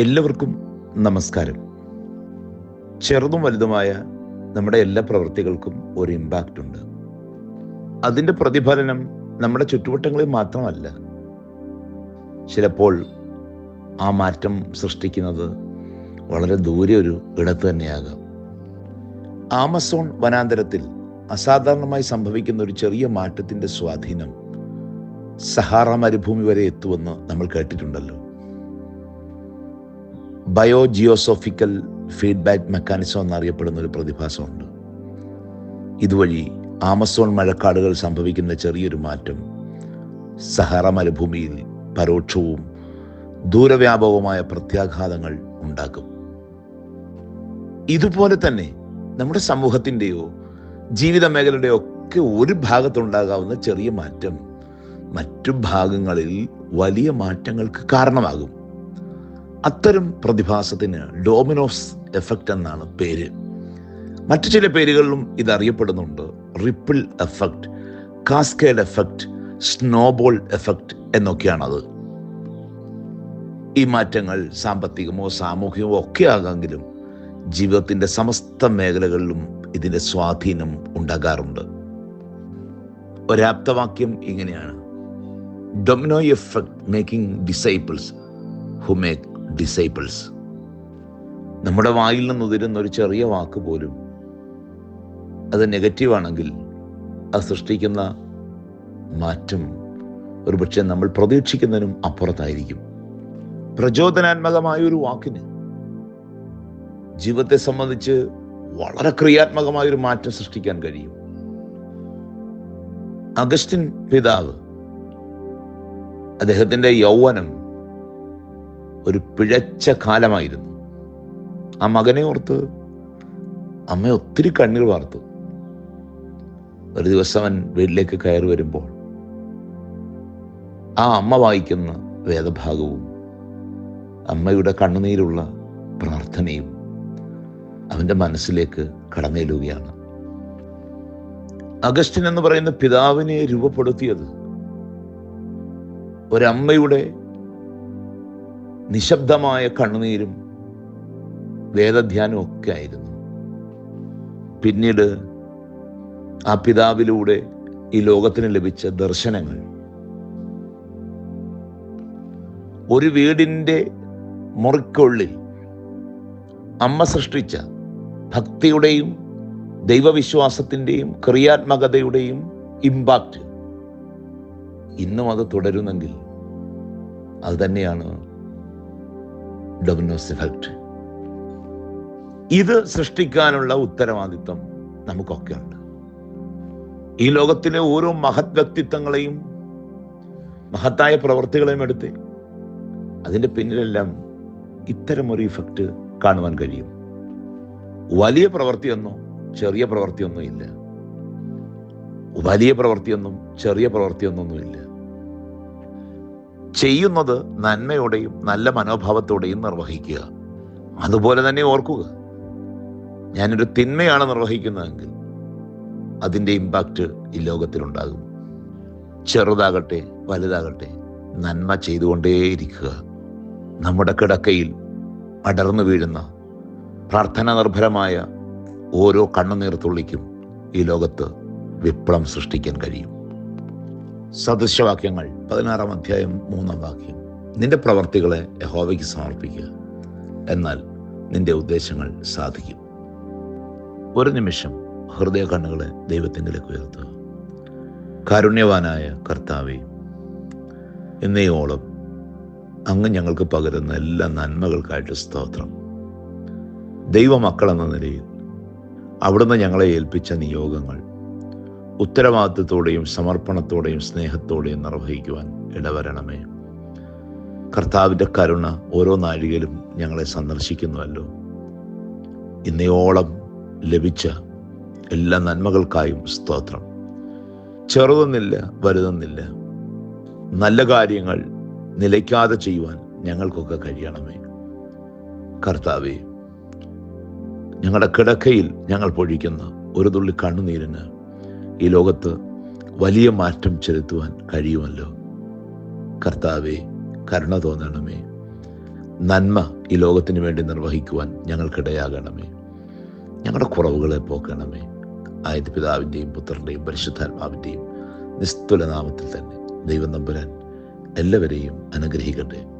എല്ലാവർക്കും നമസ്കാരം. ചെറുതും വലുതുമായ നമ്മുടെ എല്ലാ പ്രവൃത്തികൾക്കും ഒരു ഇമ്പാക്റ്റ് ഉണ്ട്. അതിന്റെ പ്രതിഫലനം നമ്മുടെ ചുറ്റുവട്ടങ്ങളിൽ മാത്രമല്ല. ചിലപ്പോൾ ആ മാറ്റം സൃഷ്ടിക്കുന്നത് വളരെ ദൂരെ ഒരു ഇടത്ത് തന്നെയാകാം. ആമസോൺ വനാന്തരത്തിൽ അസാധാരണമായി സംഭവിക്കുന്ന ഒരു ചെറിയ മാറ്റത്തിന്റെ സ്വാധീനം സഹാറ മരുഭൂമി വരെ എത്തുമെന്ന് നമ്മൾ കേട്ടിട്ടുണ്ടല്ലോ. ബയോ ജിയോസോഫിക്കൽ ഫീഡ്ബാക്ക് മെക്കാനിസം എന്നറിയപ്പെടുന്ന ഒരു പ്രതിഭാസമുണ്ട്. ഇതുവഴി ആമസോൺ മഴക്കാടുകൾ സംഭവിക്കുന്ന ചെറിയൊരു മാറ്റം സഹറ മരുഭൂമിയിൽ പരോക്ഷവും ദൂരവ്യാപകവുമായ പ്രത്യാഘാതങ്ങൾ ഉണ്ടാക്കും. ഇതുപോലെ തന്നെ നമ്മുടെ സമൂഹത്തിന്റെയോ ജീവിത മേഖലയുടെയോ ഒക്കെ ഒരു ഭാഗത്തുണ്ടാകാവുന്ന ചെറിയ മാറ്റം മറ്റു ഭാഗങ്ങളിൽ വലിയ മാറ്റങ്ങൾക്ക് കാരണമാകും. അത്തരം പ്രതിഭാസത്തിന് ഡോമിനോസ് എഫക്റ്റ് എന്നാണ് പേര്. മറ്റു ചില പേരുകളിലും ഇത് അറിയപ്പെടുന്നുണ്ട് ripple effect cascade effect snowball effect എന്നൊക്കെയാണത്. ഈ മാറ്റങ്ങൾ സാമ്പത്തികമോ സാമൂഹികമോ ഒക്കെ ആകാമെങ്കിലും ജീവിതത്തിന്റെ സമസ്ത മേഖലകളിലും ഇതിന്റെ സ്വാധീനം ഉണ്ടാകാറുണ്ട്. ഒരാപ്തവാക്യം ഇങ്ങനെയാണ്. Domino effect making disciples who make disciples നമ്മുടെ വായിൽ നിന്ന് ഉതിരുന്ന ഒരു ചെറിയ വാക്ക് പോലും അത് നെഗറ്റീവാണെങ്കിൽ അത് സൃഷ്ടിക്കുന്ന മാറ്റം ഒരുപക്ഷെ നമ്മൾ പ്രതീക്ഷിക്കുന്നതിനും അപ്പുറത്തായിരിക്കും. പ്രചോദനാത്മകമായ ഒരു വാക്കിന് ജീവിതത്തെ സംബന്ധിച്ച് വളരെ ക്രിയാത്മകമായ ഒരു മാറ്റം സൃഷ്ടിക്കാൻ കഴിയും. അഗസ്റ്റിൻ പിതാവ് അദ്ദേഹത്തിന്റെ യൗവനം ഒരു പിഴച്ച കാലമായിരുന്നു. ആ മകനെ ഓർത്ത് അമ്മ ഒത്തിരി കണ്ണീർ വാർത്തു. ഒരു ദിവസം അവൻ വീട്ടിലേക്ക് കയറി വരുമ്പോൾ ആ അമ്മ വായിക്കുന്ന വേദഭാഗവും അമ്മയുടെ കണ്ണുനീരുള്ള പ്രാർത്ഥനയും അവന്റെ മനസ്സിലേക്ക് കടന്നേലുകയാണ് അഗസ്റ്റിൻ എന്ന് പറയുന്ന പിതാവിനെ രൂപപ്പെടുത്തിയത് ഒരമ്മയുടെ നിശബ്ദമായ കണ്ണുനീരും വേദധ്യാനവും ഒക്കെ ആയിരുന്നു. പിന്നീട് ആ പിതാവിലൂടെ ഈ ലോകത്തിന് ലഭിച്ച ദർശനങ്ങൾ. ഒരു വീടിന്റെ മുറിക്കുള്ളിൽ അമ്മ സൃഷ്ടിച്ച ഭക്തിയുടെയും ദൈവവിശ്വാസത്തിന്റെയും ക്രിയാത്മകതയുടെയും ഇമ്പാക്റ്റ് ഇന്നും അത് തുടരുന്നെങ്കിൽ അത് തന്നെയാണ് ഡൊമിനോസ് എഫക്റ്റ് ഇത് സൃഷ്ടിക്കാനുള്ള ഉത്തരവാദിത്വം നമുക്കൊക്കെ ഉണ്ട് ഈ ലോകത്തിലെ ഓരോ മഹത് വ്യക്തിത്വങ്ങളെയും മഹത്തായ പ്രവർത്തികളെയും എടുത്ത് അതിന്റെ പിന്നിലെല്ലാം ഇത്തരമൊരു ഇഫക്റ്റ് കാണുവാൻ കഴിയും. വലിയ പ്രവൃത്തിയൊന്നും ചെറിയ പ്രവൃത്തിയൊന്നും ഇല്ല വലിയ പ്രവൃത്തിയൊന്നും ചെറിയ പ്രവൃത്തിയൊന്നൊന്നുമില്ല ചെയ്യുന്നത് നന്മയോടെയും നല്ല മനോഭാവത്തോടെയും നിർവഹിക്കുക. അതുപോലെ തന്നെ ഓർക്കുക ഞാനൊരു തിന്മയാണ് നിർവഹിക്കുന്നതെങ്കിൽ അതിന്റെ ഇമ്പാക്റ്റ് ഈ ലോകത്തിലുണ്ടാകും. ചെറുതാകട്ടെ വലുതാകട്ടെ നന്മ ചെയ്തുകൊണ്ടേയിരിക്കുക. നമ്മുടെ കിടക്കയിൽ അടർന്നു വീഴുന്ന പ്രാർത്ഥന നിർഭരമായ ഓരോ കണ്ണുനീർത്തുള്ളിക്കും ഈ ലോകത്ത് വിപ്ലവം സൃഷ്ടിക്കാൻ കഴിയും. സദൃശവാക്യങ്ങൾ പതിനാറാം അധ്യായം മൂന്നാം വാക്യം. നിന്റെ പ്രവർത്തികളെ യഹോവയ്ക്ക് സമർപ്പിക്കുക. എന്നാൽ നിന്റെ ഉദ്ദേശങ്ങൾ സാധിക്കും. ഒരു നിമിഷം ഹൃദയ കണ്ണുകളെ ദൈവത്തിങ്കിലേക്ക് ഉയർത്തുക. കാരുണ്യവാനായ കർത്താവെ എന്നേയോളം അങ്ങ് ഞങ്ങൾക്ക് പകരുന്ന എല്ലാ നന്മകൾക്കായിട്ട് സ്തോത്രം. ദൈവമക്കളെന്ന നിലയിൽ അവിടുന്ന് ഞങ്ങളെ ഏൽപ്പിച്ച നിയോഗങ്ങൾ ഉത്തരവാദിത്വത്തോടെയും സമർപ്പണത്തോടെയും സ്നേഹത്തോടെയും നിർവഹിക്കുവാൻ ഇടവരണമേ. കർത്താവിന്റെ കരുണ ഓരോ നാഴികയിലും ഞങ്ങളെ സന്ദർശിക്കുന്നുവല്ലോ. ഇന്നയോളം ലഭിച്ച എല്ലാ നന്മകൾക്കായും സ്തോത്രം. ചെറുതെന്നില്ല വലുതെന്നില്ല. നല്ല കാര്യങ്ങൾ നിലയ്ക്കാതെ ചെയ്യുവാൻ ഞങ്ങൾക്കൊക്കെ കഴിയണമേ. കർത്താവേ ഞങ്ങളുടെ കിടക്കയിൽ ഞങ്ങൾ പൊഴിക്കുന്ന ഒരു തുള്ളി കണ്ണുനീരിന് ഈ ലോകത്ത് വലിയ മാറ്റം ചെലുത്തുവാൻ കഴിയുമല്ലോ? കർത്താവെ കരുണ തോന്നണമേ. നന്മ ഈ ലോകത്തിന് വേണ്ടി നിർവഹിക്കുവാൻ ഞങ്ങൾക്കിടയാകണമേ. ഞങ്ങളുടെ കുറവുകളെ പോക്കണമേ. ആയത് പിതാവിന്റെയും പുത്രന്റെയും പരിശുദ്ധാത്മാവിന്റെയും നിസ്തുലനാമത്തിൽ തന്നെ ദൈവം നമ്പുരാൻ എല്ലാവരെയും അനുഗ്രഹിക്കട്ടെ.